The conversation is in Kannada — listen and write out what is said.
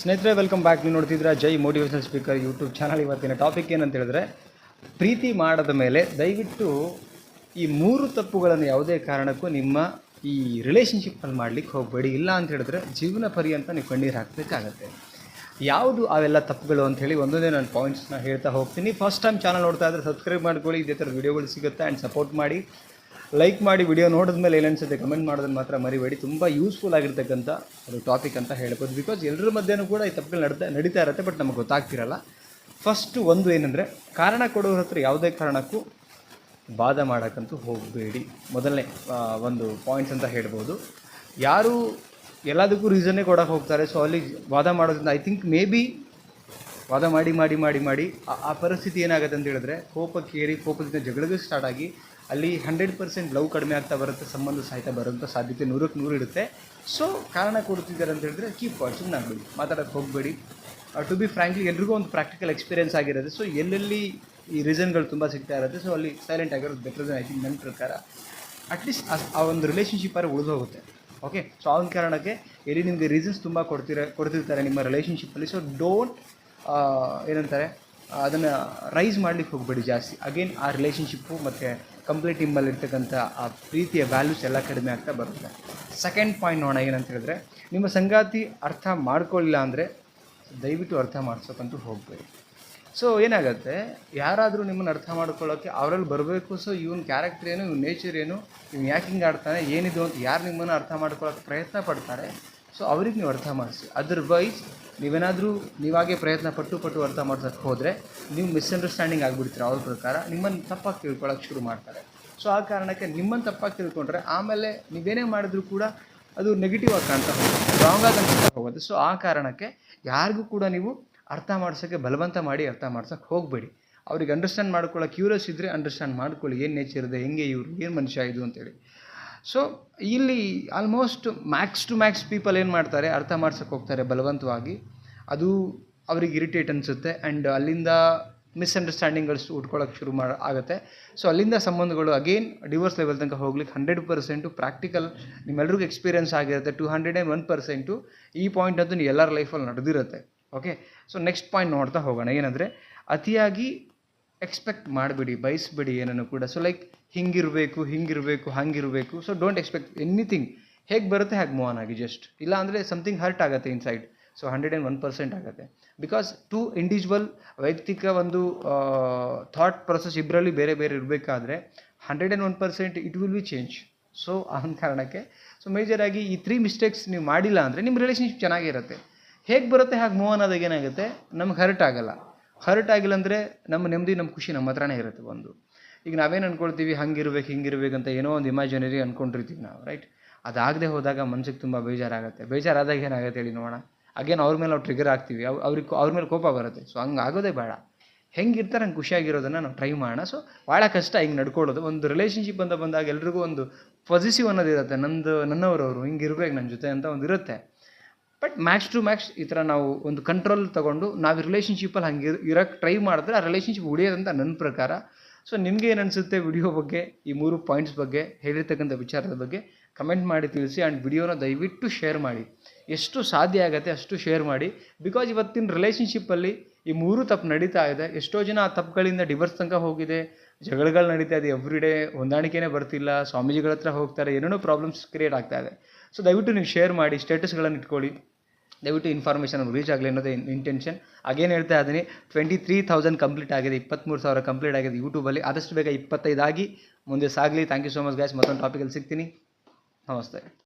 ಸ್ನೇಹಿತರೆ ವೆಲ್ಕಮ್ ಬ್ಯಾಕ್ ನೀವು ನೋಡ್ತಿದ್ರೆ Jai motivational speaker YouTube channel ಇವತ್ತಿನ ಟಾಪಿಕ್ ಏನಂತ ಹೇಳಿದ್ರೆ, ಪ್ರೀತಿ ಮಾಡದ ಮೇಲೆ ದಯವಿಟ್ಟು ಈ ಮೂರು ತಪ್ಪುಗಳನ್ನು ಯಾವುದೇ ಕಾರಣಕ್ಕೂ ನಿಮ್ಮ ಈ ರಿಲೇಷನ್ಶಿಪ್ಪಲ್ಲಿ ಮಾಡ್ಲಿಕ್ಕೆ ಹೋಗಬೇಡಿ. ಇಲ್ಲ ಅಂತ ಹೇಳಿದ್ರೆ ಜೀವನ ಪರ್ಯಂತ ನೀವು ಕಣ್ಣೀರು ಹಾಕಬೇಕಾಗತ್ತೆ. ಯಾವುದು ಅವೆಲ್ಲ ತಪ್ಪುಗಳು ಅಂತ ಹೇಳಿ ಒಂದೊಂದೇ ನಾನು ಪಾಯಿಂಟ್ಸ್ನ ಹೇಳ್ತಾ ಹೋಗ್ತೀನಿ. ಫಸ್ಟ್ ಟೈಮ್ ಚಾನಲ್ ನೋಡ್ತಾ ಇದ್ದರೆ ಸಬ್ಸ್ಕ್ರೈಬ್ ಮಾಡ್ಕೊಳ್ಳಿ. ಇದೇ ಥರ ವಿಡಿಯೋಗಳು ಸಿಗುತ್ತೆ ಆ್ಯಂಡ್ ಸಪೋರ್ಟ್ ಮಾಡಿ. ಲೈಕ್ ಮಾಡಿ ವಿಡಿಯೋ ನೋಡಿದ್ಮೇಲೆ ಮೇಲೆ ಅನ್ಸುತ್ತೆ? ಕಮೆಂಟ್ ಮಾಡೋದನ್ನು ಮಾತ್ರ ಮರಿಬೇಡಿ. ತುಂಬ ಯೂಸ್ಫುಲ್ ಆಗಿರ್ತಕ್ಕಂಥ ಒಂದು ಟಾಪಿಕ್ ಅಂತ ಹೇಳ್ಬೋದು. ಬಿಕಾಸ್ ಎಲ್ಲರ ಮಧ್ಯೆನೂ ಕೂಡ ಈ ತಪ್ಪುಗಳು ನಡ್ತಾ, ನಡೀತಾ ಇರುತ್ತೆ ಬಟ್ ನಮಗೆ ಗೊತ್ತಾಗ್ತಿರಲ್ಲ. ಫಸ್ಟು ಒಂದು ಏನಂದರೆ, ಕಾರಣ ಕೊಡೋರ ಹತ್ರ ಯಾವುದೇ ಕಾರಣಕ್ಕೂ ವಾದ ಮಾಡೋಕ್ಕಂತೂ ಹೋಗಬೇಡಿ. ಮೊದಲನೇ ಒಂದು ಪಾಯಿಂಟ್ಸ್ ಅಂತ ಹೇಳ್ಬೋದು. ಯಾರು ಎಲ್ಲದಕ್ಕೂ ರೀಸನ್ನೇ ಕೊಡೋಕೆ ಹೋಗ್ತಾರೆ. ಸೊ ಅಲ್ಲಿ ವಾದ ಮಾಡೋದ್ರಿಂದ ಐ ಥಿಂಕ್ ಮೇ ಬಿ ವಾದ ಮಾಡಿ ಮಾಡಿ ಮಾಡಿ ಮಾಡಿ, ಆ- ಪರಿಸ್ಥಿತಿ ಏನಾಗುತ್ತೆ ಅಂತ ಹೇಳಿದ್ರೆ, ಕೋಪಕ್ಕೇರಿ, ಕೋಪದಿಂದ ಜಗಳಕ್ಕೆ ಸ್ಟಾರ್ಟ್ ಆಗಿ ಅಲ್ಲಿ ಹಂಡ್ರೆಡ್ ಪರ್ಸೆಂಟ್ ಲವ್ ಕಡಿಮೆ ಆಗ್ತಾ ಬರುತ್ತೆ, ಸಂಬಂಧ ಸಹಿತ ಬರೋಂಥ ಸಾಧ್ಯತೆ ನೂರಕ್ಕೆ ನೂರು ಇರುತ್ತೆ. ಸೊ ಕಾರಣ ಕೊಡ್ತಿದ್ದಾರೆ ಅಂತ ಹೇಳಿದ್ರೆ ಕೀಪ್ ಸುಮ್ಮನೆ ಆಗಬೇಡಿ ಮಾತಾಡೋಕ್ಕೆ ಹೋಗಬೇಡಿ. ಟು ಬಿ ಫ್ರ್ಯಾಂಕ್ಲಿ ಎಲ್ರಿಗೂ ಒಂದು ಪ್ರಾಕ್ಟಿಕಲ್ ಎಕ್ಸ್ಪೀರಿಯನ್ಸ್ ಆಗಿರೋದು. ಸೊ ಎಲ್ಲೆಲ್ಲಿ ಈ ರೀಸನ್ಗಳು ತುಂಬ ಸಿಗ್ತಾ ಇರುತ್ತೆ ಸೊ ಅಲ್ಲಿ ಸೈಲೆಂಟ್ ಆಗಿರೋದು ಬೆಟರ್ ದನ್ ಐ ಥಿಂಕ್ ನನ್ನ ಪ್ರಕಾರ. ಅಟ್ಲೀಸ್ಟ್ ಆ ಒಂದು ರಿಲೇಷನ್ಶಿಪ್ ಆರು ಉಳಿದು ಹೋಗುತ್ತೆ. ಓಕೆ ಸೊ ಆ ಒಂದು ಕಾರಣಕ್ಕೆ ಎಲ್ಲಿ ನಿಮಗೆ ರೀಸನ್ಸ್ ತುಂಬ ಕೊಡ್ತಿರ, ಕೊಡ್ತಿರ್ತಾರೆ ನಿಮ್ಮ ರಿಲೇಷನ್ಶಿಪ್ಪಲ್ಲಿ ಸೊ ಡೋಂಟ್ ಏನಂತಾರೆ, ಅದನ್ನು ರೈಸ್ ಮಾಡ್ಲಿಕ್ಕೆ ಹೋಗಬೇಡಿ ಜಾಸ್ತಿ. ಅಗೇನ್ ಆ ರಿಲೇಷನ್ಶಿಪ್ಪು ಮತ್ತು ಕಂಪ್ಲೀಟ್ ನಿಮ್ಮಲ್ಲಿರ್ತಕ್ಕಂಥ ಆ ಪ್ರೀತಿಯ ವ್ಯಾಲ್ಯೂಸ್ ಎಲ್ಲ ಕಡಿಮೆ ಆಗ್ತಾ ಬರುತ್ತೆ. ಸೆಕೆಂಡ್ ಪಾಯಿಂಟ್ ನೋಡೋಣ, ಏನಂತ ಹೇಳಿದ್ರೆ, ನಿಮ್ಮ ಸಂಗಾತಿ ಅರ್ಥ ಮಾಡ್ಕೊಳ್ಳಿಲ್ಲ ಅಂದರೆ ದಯವಿಟ್ಟು ಅರ್ಥ ಮಾಡ್ಸೋಕ್ಕಂತೂ ಹೋಗಬೇಡಿ. ಸೊ ಏನಾಗುತ್ತೆ, ಯಾರಾದರೂ ನಿಮ್ಮನ್ನು ಅರ್ಥ ಮಾಡ್ಕೊಳ್ಳೋಕ್ಕೆ ಅವರಲ್ಲಿ ಬರಬೇಕು ಸೊ ಇವನ್ ಕ್ಯಾರೆಕ್ಟರ್ ಏನು, ಇವ್ನ ನೇಚರ್ ಏನು, ಇವ್ನು ಯಾಕೆ ಹಿಂಗೆ ಆಡ್ತಾನೆ, ಏನಿದು ಅಂತ ಯಾರು ನಿಮ್ಮನ್ನು ಅರ್ಥ ಮಾಡ್ಕೊಳ್ಳೋಕ್ಕೆ ಪ್ರಯತ್ನ ಪಡ್ತಾರೆ ಸೊ ಅವ್ರಿಗೆ ನೀವು ಅರ್ಥ ಮಾಡಿಸಿ. ಅದರ್ವೈಸ್ ನೀವೇನಾದರೂ ನೀವಾಗೆ ಪ್ರಯತ್ನ ಪಟ್ಟು ಪಟ್ಟು ಅರ್ಥ ಮಾಡ್ಸೋಕ್ಕೆ ಹೋದರೆ ನೀವು ಮಿಸ್ಅಂಡರ್ಸ್ಟ್ಯಾಂಡಿಂಗ್ ಆಗಿಬಿಡ್ತೀರ ಅವ್ರ ಪ್ರಕಾರ. ನಿಮ್ಮನ್ನು ತಪ್ಪಾಗಿ ತಿಳ್ಕೊಳ್ಳೋಕೆ ಶುರು ಮಾಡ್ತಾರೆ. ಸೊ ಆ ಕಾರಣಕ್ಕೆ ನಿಮ್ಮನ್ನು ತಪ್ಪಾಗಿ ತಿಳ್ಕೊಂಡ್ರೆ ಆಮೇಲೆ ನೀವೇನೇ ಮಾಡಿದ್ರೂ ಕೂಡ ಅದು ನೆಗೆಟಿವ್ ಆಗಿ ಕಾಣ್ತಾ ಹೋಗುತ್ತೆ. ರಾಂಗ್ ಆಗಿ ಹೋಗುತ್ತೆ. ಸೊ ಆ ಕಾರಣಕ್ಕೆ ಯಾರಿಗೂ ಕೂಡ ನೀವು ಅರ್ಥ ಮಾಡ್ಸೋಕ್ಕೆ ಬಲವಂತ ಮಾಡಿ ಅರ್ಥ ಮಾಡ್ಸೋಕ್ಕೆ ಹೋಗಬೇಡಿ. ಅವ್ರಿಗೆ ಅಂಡರ್ಸ್ಟ್ಯಾಂಡ್ ಮಾಡ್ಕೊಳ್ಳೋ ಕ್ಯೂರಿಯಸ್ ಇದ್ದರೆ ಅಂಡರ್ಸ್ಟ್ಯಾಂಡ್ ಮಾಡ್ಕೊಳ್ಳಿ. ಏನು ನೇಚರ್ ಇದೆ, ಹೆಂಗೆ ಇವರು, ಏನು ಮನುಷ್ಯ ಇದು ಅಂತೇಳಿ. ಸೊ ಇಲ್ಲಿ almost max to max people ಏನು ಮಾಡ್ತಾರೆ, ಅರ್ಥ ಮಾಡ್ಸೋಕ್ಕೆ ಹೋಗ್ತಾರೆ ಬಲವಂತವಾಗಿ. ಅದು ಅವ್ರಿಗೆ ಇರಿಟೇಟ್ ಅನಿಸುತ್ತೆ ಆ್ಯಂಡ್ ಅಲ್ಲಿಂದ ಮಿಸ್ಅಂಡರ್ಸ್ಟ್ಯಾಂಡಿಂಗ್ಗಳು ಉಟ್ಕೊಳ್ಳೋಕೆ ಶುರು ಮಾಡ, ಆಗುತ್ತೆ. ಸೊ ಅಲ್ಲಿಂದ ಸಂಬಂಧಗಳು ಅಗೇನ್ ಡಿವೋರ್ಸ್ ಲೆವೆಲ್ ತನಕ ಹೋಗ್ಲಿಕ್ಕೆ ಹಂಡ್ರೆಡ್ ಪರ್ಸೆಂಟು ಪ್ರಾಕ್ಟಿಕಲ್ ನಿಮ್ಮೆಲ್ರಿಗೂ ಎಕ್ಸ್ಪೀರಿಯನ್ಸ್ ಆಗಿರುತ್ತೆ to hundred and one percent ಈ ಪಾಯಿಂಟ್ ಅಂತೂ ಎಲ್ಲರ ಲೈಫಲ್ಲಿ ನಡೆದಿರುತ್ತೆ. ಓಕೆ ಸೊ ನೆಕ್ಸ್ಟ್ ಪಾಯಿಂಟ್ ನೋಡ್ತಾ ಹೋಗೋಣ. ಏನಂದರೆ, ಅತಿಯಾಗಿ ಎಕ್ಸ್ಪೆಕ್ಟ್ ಮಾಡಬೇಡಿ, ಬಯಸ್ಬಿಡಿ ಏನನ್ನು ಕೂಡ. ಸೊ ಲೈಕ್ ಹಿಂಗಿರಬೇಕು ಹಿಂಗಿರಬೇಕು, ಹಂಗಿರಬೇಕು. ಸೊ ಡೋಂಟ್ ಎಕ್ಸ್ಪೆಕ್ಟ್ ಎನಿಥಿಂಗ್ ಹೇಗೆ ಬರುತ್ತೆ, ಹಾಗೆ ಮೂವ್ ಆನ್ ಆಗಿ ಜಸ್ಟ್ ಇಲ್ಲ ಅಂದರೆ ಸಮಥಿಂಗ್ ಹರ್ಟ್ ಆಗುತ್ತೆ inside so hundred and one percent ಆಗುತ್ತೆ. ಬಿಕಾಸ್ ಟು ಇಂಡಿವಿಜುವಲ್ ವೈಯಕ್ತಿಕ ಒಂದು ಥಾಟ್ ಪ್ರೊಸೆಸ್ ಇಬ್ಬರಲ್ಲಿ ಬೇರೆ ಬೇರೆ ಇರಬೇಕಾದ್ರೆ hundred and one percent it will be change so ಆ ಕಾರಣಕ್ಕೆ. ಸೊ ಮೇಜರಾಗಿ ಈ ತ್ರೀ ಮಿಸ್ಟೇಕ್ಸ್ ನೀವು ಮಾಡಿಲ್ಲ ಅಂದರೆ ನಿಮ್ಮ ರಿಲೇಷನ್ಶಿಪ್ ಚೆನ್ನಾಗಿರುತ್ತೆ. ಹೇಗೆ ಬರುತ್ತೆ, ಹಾಗೆ ಮೂವ್ ಆದಾಗ ಏನಾಗುತ್ತೆ? ನಮ್ಗೆ ಹರ್ಟ್ ಆಗಲ್ಲ. ಹರ್ಟ್ ಆಗಿಲ್ಲ ಅಂದರೆ ನಮ್ಮ ನೆಮ್ಮದಿ, ನಮ್ಮ ಖುಷಿ ನಮ್ಮ ಹತ್ರನೇ ಇರುತ್ತೆ ಒಂದು ಈಗ ನಾವೇನು ಅಂದ್ಕೊಳ್ತೀವಿ ಹಂಗಿರ್ಬೇಕು, ಹಿಂಗಿರ್ಬೇಕು ಅಂತ ಏನೋ ಒಂದು ಇಮ್ಯಾಜಿನರಿ ಅಂದ್ಕೊಂಡಿರ್ತೀವಿ ನಾವು ರೈಟ್ ಅದಾಗದೆ ಹೋದಾಗ ಮನ್ಸಿಗೆ ತುಂಬ ಬೇಜಾರಾಗುತ್ತೆ. ಬೇಜಾರಾದಾಗ ಏನಾಗುತ್ತೆ ಹೇಳಿ ನೋಡೋಣ? ಅಗೇನ್ ಅವ್ರ ಮೇಲೆ ನಾವು ಟ್ರಿಗರ್ ಆಗ್ತೀವಿ ಅವ್ರು ಅವ್ರಿಗೆ ಅವ್ರ ಮೇಲೆ ಕೋಪ ಬರುತ್ತೆ. ಸೊ ಹಂಗೆ ಆಗೋದೇ ಬೇಡ. ಹೆಂಗಿರ್ತಾರೆ ಹಂಗೆ ಖುಷಿಯಾಗಿರೋದನ್ನು ನಾವು ಟ್ರೈ ಮಾಡೋಣ. ಸೊ ಭಾಳ ಕಷ್ಟ ಹಿಂಗೆ ನಡ್ಕೊಳ್ಳೋದು. ಒಂದು ರಿಲೇಷನ್ಶಿಪ್ ಅಂತ ಬಂದಾಗ ಎಲ್ರಿಗೂ ಒಂದು ಪಾಸಿಟಿವ್ ಅನ್ನೋದು ಇರುತ್ತೆ. ನಂದು, ನನ್ನವರವರು ಹಿಂಗೆ ಇರ್ಬೇಕು ನನ್ನ ಜೊತೆ ಅಂತ ಒಂದು ಇರುತ್ತೆ. ಬಟ್ ಮ್ಯಾಕ್ಸ್ ಟು ಮ್ಯಾಕ್ಸ್ ಈ ಥರ ನಾವು ಒಂದು ಕಂಟ್ರೋಲ್ ತೊಗೊಂಡು ನಾವು ರಿಲೇಷನ್ಶಿಪ್ಪಲ್ಲಿ ಹಂಗೆ ಇರ್- ಇರೋಕ್ಕೆ ಟ್ರೈ ಮಾಡಿದ್ರೆ ಆ ರಿಲೇಷನ್ಶಿಪ್ ಉಳಿಯೋದಂತ ನನ್ನ ಪ್ರಕಾರ. ಸೊ ನಿಮಗೆ ಏನು ಅನಿಸುತ್ತೆ ವಿಡಿಯೋ ಬಗ್ಗೆ, ಈ ಮೂರು ಪಾಯಿಂಟ್ಸ್ ಬಗ್ಗೆ, ಹೇಳಿರ್ತಕ್ಕಂಥ ವಿಚಾರದ ಬಗ್ಗೆ ಕಮೆಂಟ್ ಮಾಡಿ ತಿಳಿಸಿ ಆ್ಯಂಡ್ ವಿಡಿಯೋನ ದಯವಿಟ್ಟು ಶೇರ್ ಮಾಡಿ. ಎಷ್ಟು ಸಾಧ್ಯ ಆಗುತ್ತೆ ಅಷ್ಟು ಶೇರ್ ಮಾಡಿ. ಬಿಕಾಸ್ ಇವತ್ತಿನ ರಿಲೇಷನ್ಶಿಪ್ಪಲ್ಲಿ ಈ ಮೂರು ತಪ್ಪು ನಡೀತಾ ಇದೆ. ಎಷ್ಟೋ ಜನ ಆ ತಪ್ಪುಗಳಿಂದ ಡಿವರ್ಸ್ ತನಕ ಹೋಗಿದೆ. ಜಗಳಗಳು ನಡೀತಾ ಇದೆ ಎವ್ರಿ ಡೇ ಹೊಂದಾಣಿಕೆನೇ ಬರ್ತಿಲ್ಲ ಸ್ವಾಮೀಜಿಗಳ ಹತ್ರ ಹೋಗ್ತಾರೆ, ಏನೇನೋ ಪ್ರಾಬ್ಲಮ್ಸ್ ಕ್ರಿಯೇಟ್ ಆಗ್ತಾ ಇದೆ. ಸೊ ದಯವಿಟ್ಟು ನೀವು ಶೇರ್ ಮಾಡಿ ಸ್ಟೇಟಸ್ಗಳನ್ನು ಇಟ್ಕೊಳ್ಳಿ. ದಯವಿಟ್ಟು ಇನ್ಫಾರ್ಮೇಷನ್ ರೀಚ್ ಆಗಲಿ ಅನ್ನೋದೇ ಇಂಟೆನ್ಷನ್ ಆಗೇನು ಹೇಳ್ತಾ ಇದ್ದೀನಿ ಟ್ವೆಂಟಿ ತ್ರೀ ತೌಸಂಡ್ ಕಂಪ್ಲೀಟ್ ಆಗಿದೆ ಇಪ್ಪತ್ತ್ಮೂರು ಸಾವಿರ ಕಂಪ್ಲೀಟ್ ಆಗಿದೆ ಯೂಟ್ಯೂಬಲ್ಲಿ ಆದಷ್ಟು ಬೇಗ ಇಪ್ಪತ್ತೈದಾಗಿ ಮುಂದೆ ಸಾಗಲಿ. Thank you so much guys ಮತ್ತೊಂದು ಟಾಪಿಕಲ್ಲಿ ಸಿಗ್ತೀನಿ. ನಮಸ್ತೆ.